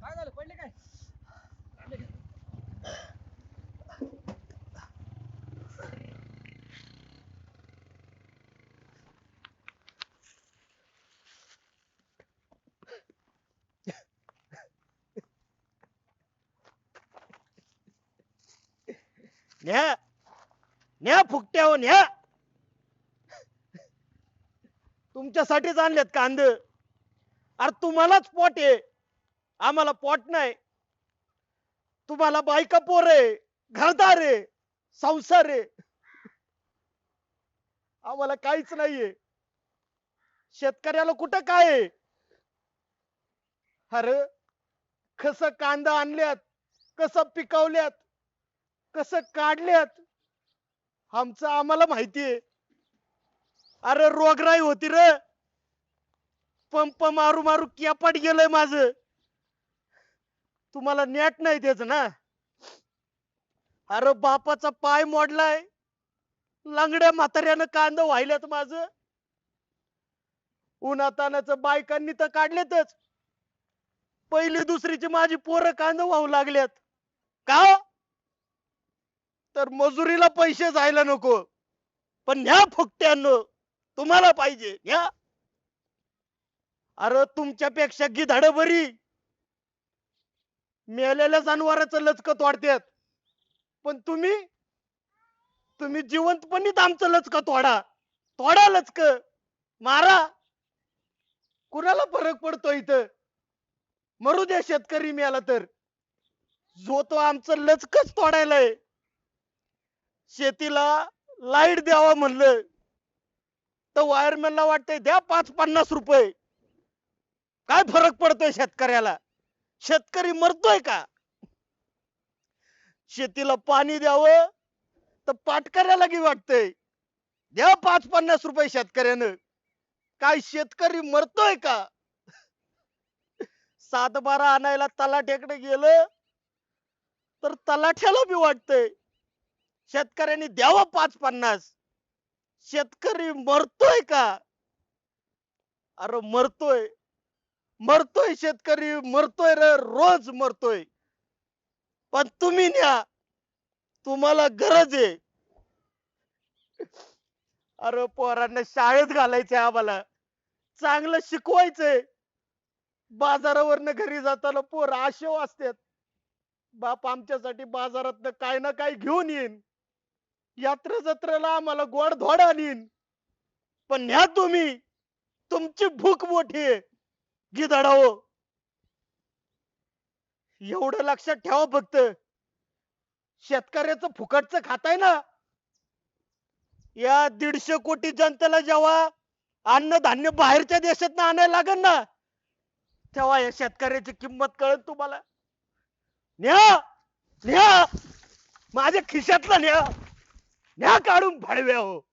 काय झालं? पडले काय? न्या. न्या फुकट्या हो न्या. तुमच्यासाठीच आणलेत कांद. अरे तुम्हालाच पोट आहे. आम्हाला पोट नाही. तुम्हाला बायका पोर आहे घरदार आहे संसार आहे. आम्हाला काहीच नाहीये. शेतकऱ्याला कुठं काय आहे? अरे कस कांदा आणल्यात कस पिकवल्यात कसं काढल्यात आमचं आम्हाला माहितीये अरे रोगराई होती रे. पंप मारू मारू केपाट गेलंय माझ. तुम्हाला नेट नाही त्याच ना? अरे बापाचा पाय मोडलाय. लंगड्या म्हाताऱ्यानं कांद व्हायल्यात माझ. उन्हातानाच बायकांनी तर काढलेतच. पहिली दुसरीची माझी पोरं कांद वाहू लागल्यात. का? तर मजुरीला पैसे जायला नको. पण ह्या फुकट्यानं. तुम्हाला पाहिजे. न्या अरे तुमच्यापेक्षा गिधाड बरी. मेलेल्या जनावराचं लचकत वाढतात पण तुम्ही तुम्ही जिवंतपणीच आमचं लचक तोडा तोडा लचक. मारा. कुणाला फरक पडतो इथं? मरू द्या शेतकरी मिळाला तर. जो तो आमचं लचकच तोडायलाय. शेतीला लाइट द्यावा म्हणलं. तर वायरमॅनला वाटतंय द्या पाच पन्नास रुपये. काय फरक पडतोय शेतकऱ्याला? शेतकरी मरतोय का? शेतीला पाणी द्यावं तर पाटकऱ्याला की वाटतंय. द्या पाच पन्नास रुपये शेतकऱ्यानं. काय शेतकरी मरतोय का? सातबारा आणायला तलाठ्याकडे गेलं तर तलाठ्याला बी वाटतंय. शेतकऱ्यांनी द्यावं पाच पन्नास. शेतकरी मरतोय का? अरे मरतोय. मरतोय शेतकरी मरतोय रे रोज मरतोय. पण तुम्ही न्या. तुम्हाला गरज आहे. अरे पोरांना शाळेत घालायचंय आम्हाला. चांगलं शिकवायचंय. बाजारावरनं घरी जाताना पोर आशेव असतात बाप आमच्यासाठी बाजारात काय ना काय घेऊन येईन. यात्रा जत्रेला आम्हाला गोड धोड आणीन. पण ह्या तुम्ही तुमची भूक मोठी आहे. गिधडाओ एवढं लक्षात ठेवा फक्त. शेतकऱ्याचं फुकटचं खाताय ना. या दीडशे कोटी जनतेला जेव्हा अन्नधान्य बाहेरच्या देशात आणायला लागेल ना तेव्हा या शेतकऱ्याची किंमत कळेल तुम्हाला. न्या! न्या! माझ्या खिशातला न्या! काढून भाडव्या हो.